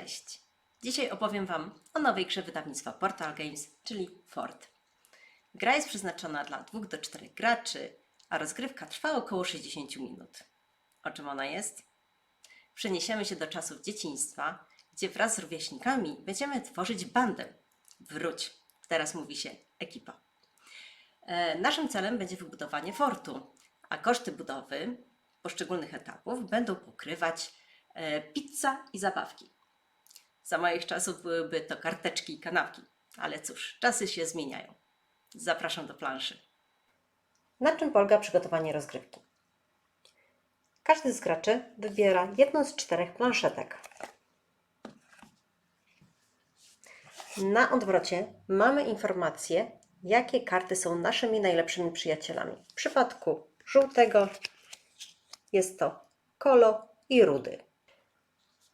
Cześć! Dzisiaj opowiem Wam o nowej grze wydawnictwa Portal Games, czyli Fort. Gra jest przeznaczona dla 2 do 4 graczy, a rozgrywka trwa około 60 minut. O czym ona jest? Przeniesiemy się do czasów dzieciństwa, gdzie wraz z rówieśnikami będziemy tworzyć bandę. Wróć, teraz mówi się ekipa. E, Naszym celem będzie wybudowanie fortu, a koszty budowy poszczególnych etapów będą pokrywać e, pizza i zabawki. Za moich czasów byłyby to karteczki i kanapki, ale cóż, czasy się zmieniają. Zapraszam do planszy. Na czym polega przygotowanie rozgrywki? Każdy z graczy wybiera jedną z czterech planszetek. Na odwrocie mamy informację, jakie karty są naszymi najlepszymi przyjacielami. W przypadku żółtego jest to kolo i rudy.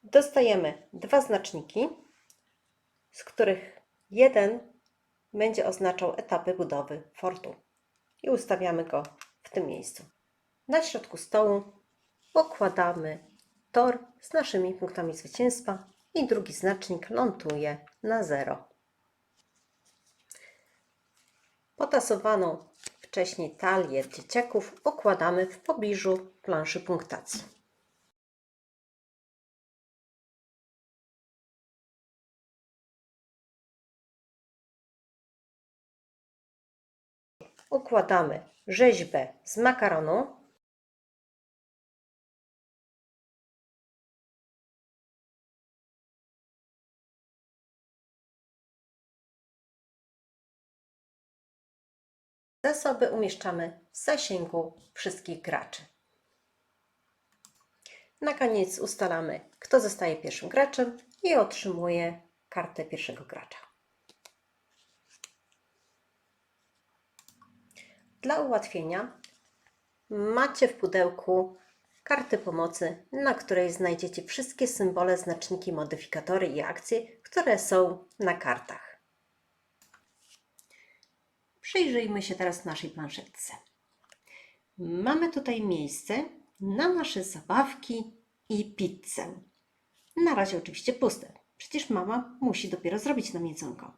Dostajemy dwa znaczniki, z których jeden będzie oznaczał etapy budowy fortu i ustawiamy go w tym miejscu. Na środku stołu układamy tor z naszymi punktami zwycięstwa i drugi znacznik ląduje na zero. Potasowaną wcześniej talię dzieciaków układamy w pobliżu planszy punktacji. Układamy rzeźbę z makaronu Zasoby umieszczamy w zasięgu wszystkich graczy. Na koniec ustalamy, kto zostaje pierwszym graczem i otrzymuje kartę pierwszego gracza. Dla ułatwienia macie w pudełku karty pomocy, na której znajdziecie wszystkie symbole, znaczniki, modyfikatory i akcje, które są na kartach. Przyjrzyjmy się teraz naszej planszetce. Mamy tutaj miejsce na nasze zabawki i pizzę. Na razie oczywiście puste. Przecież mama musi dopiero zrobić nam jedzonko.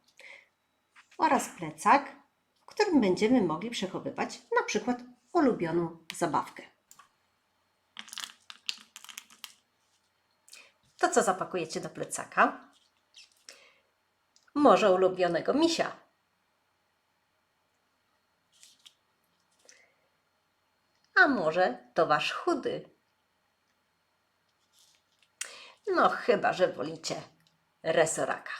Oraz plecak, w którym będziemy mogli przechowywać na przykład ulubioną zabawkę. To co zapakujecie do plecaka? Może ulubionego misia. A może to wasz chudy? No, chyba, że wolicie resoraka.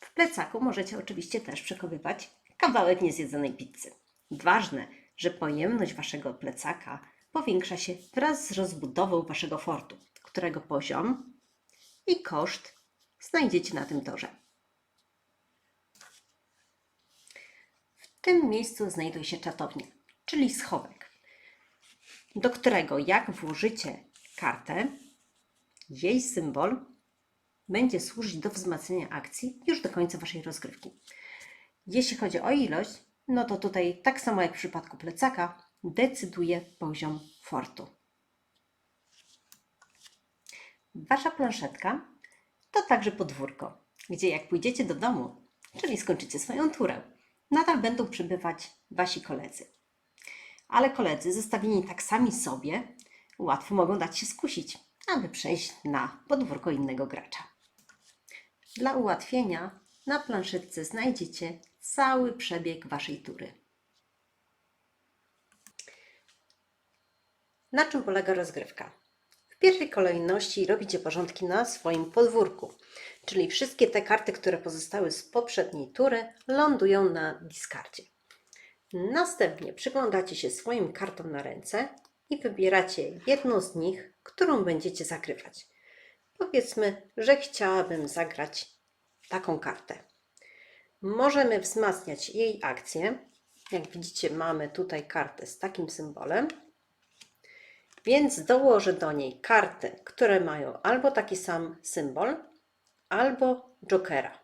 W plecaku możecie oczywiście też przechowywać kawałek niezjedzonej pizzy. Ważne, że pojemność waszego plecaka powiększa się wraz z rozbudową waszego fortu, którego poziom i koszt znajdziecie na tym torze. W tym miejscu znajduje się czatownia, czyli schowek, do którego jak włożycie kartę, jej symbol będzie służyć do wzmacniania akcji już do końca Waszej rozgrywki. Jeśli chodzi o ilość, no to tutaj tak samo jak w przypadku plecaka decyduje poziom fortu. Wasza planszetka to także podwórko, gdzie jak pójdziecie do domu, czyli skończycie swoją turę, nadal będą przybywać Wasi koledzy. Ale koledzy zostawieni tak sami sobie łatwo mogą dać się skusić, aby przejść na podwórko innego gracza. Dla ułatwienia na planszetce znajdziecie cały przebieg Waszej tury. Na czym polega rozgrywka? W pierwszej kolejności robicie porządki na swoim podwórku, czyli wszystkie te karty, które pozostały z poprzedniej tury, lądują na diskardzie. Następnie przyglądacie się swoim kartom na ręce i wybieracie jedną z nich, którą będziecie zakrywać. Powiedzmy, że chciałabym zagrać taką kartę. Możemy wzmacniać jej akcję. Jak widzicie, mamy tutaj kartę z takim symbolem. Więc dołożę do niej karty, które mają albo taki sam symbol, albo jokera.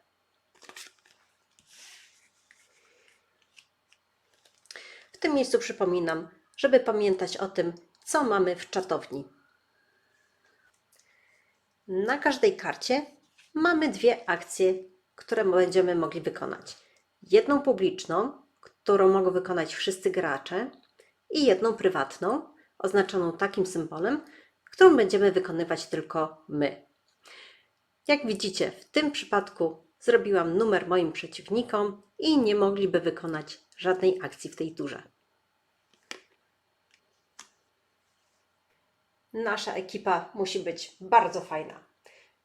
W tym miejscu przypominam, żeby pamiętać o tym, co mamy w czatowni. Na każdej karcie mamy dwie akcje, które będziemy mogli wykonać. Jedną publiczną, którą mogą wykonać wszyscy gracze, i jedną prywatną, oznaczoną takim symbolem, którą będziemy wykonywać tylko my. Jak widzicie, w tym przypadku zrobiłam numer moim przeciwnikom i nie mogliby wykonać żadnej akcji w tej turze. Nasza ekipa musi być bardzo fajna,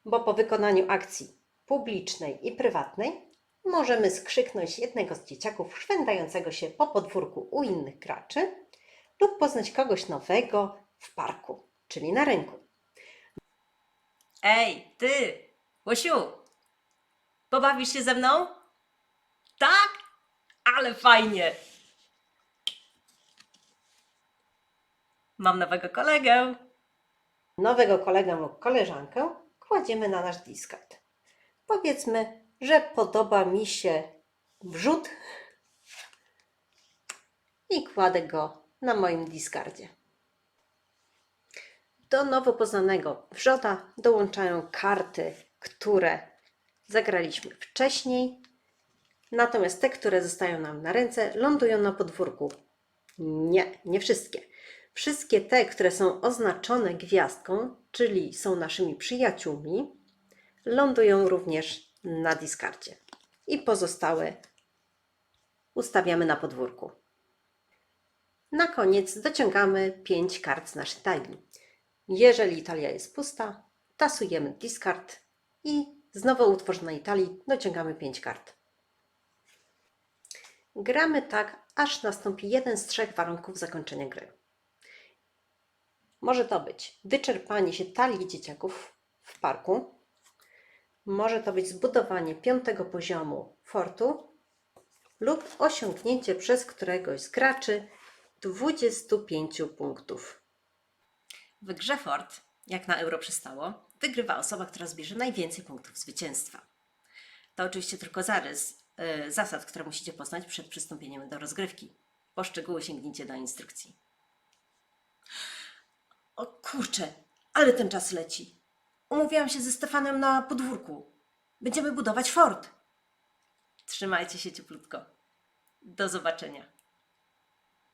bo po wykonaniu akcji publicznej i prywatnej możemy skrzyknąć jednego z dzieciaków szwendającego się po podwórku u innych graczy lub poznać kogoś nowego w parku, czyli na rynku. Ej, ty, Łosiu, pobawisz się ze mną? Tak? Ale fajnie! Mam nowego kolegę. Nowego kolegę lub koleżankę kładziemy na nasz Discord. Powiedzmy, że podoba mi się wrzut i kładę go na moim Discardzie. Do nowo poznanego wrzoda dołączają karty, które zagraliśmy wcześniej, natomiast te, które zostają nam na ręce, lądują na podwórku. Nie, nie wszystkie. Wszystkie te, które są oznaczone gwiazdką, czyli są naszymi przyjaciółmi, lądują również na diskardzie. I pozostałe ustawiamy na podwórku. Na koniec dociągamy 5 kart z naszej talii. Jeżeli talia jest pusta, tasujemy discard i z nowo utworzonej talii dociągamy 5 kart. Gramy tak, aż nastąpi jeden z trzech warunków zakończenia gry. Może to być wyczerpanie się talii dzieciaków w parku, może to być zbudowanie piątego poziomu fortu lub osiągnięcie przez któregoś z graczy 25 punktów. W grze Fort, jak na euro przystało, wygrywa osoba, która zbierze najwięcej punktów zwycięstwa. To oczywiście tylko zarys y, zasad, które musicie poznać przed przystąpieniem do rozgrywki. Po szczegóły sięgnijcie do instrukcji. O kurczę, ale ten czas leci. Umówiłam się ze Stefanem na podwórku. Będziemy budować fort. Trzymajcie się cieplutko. Do zobaczenia.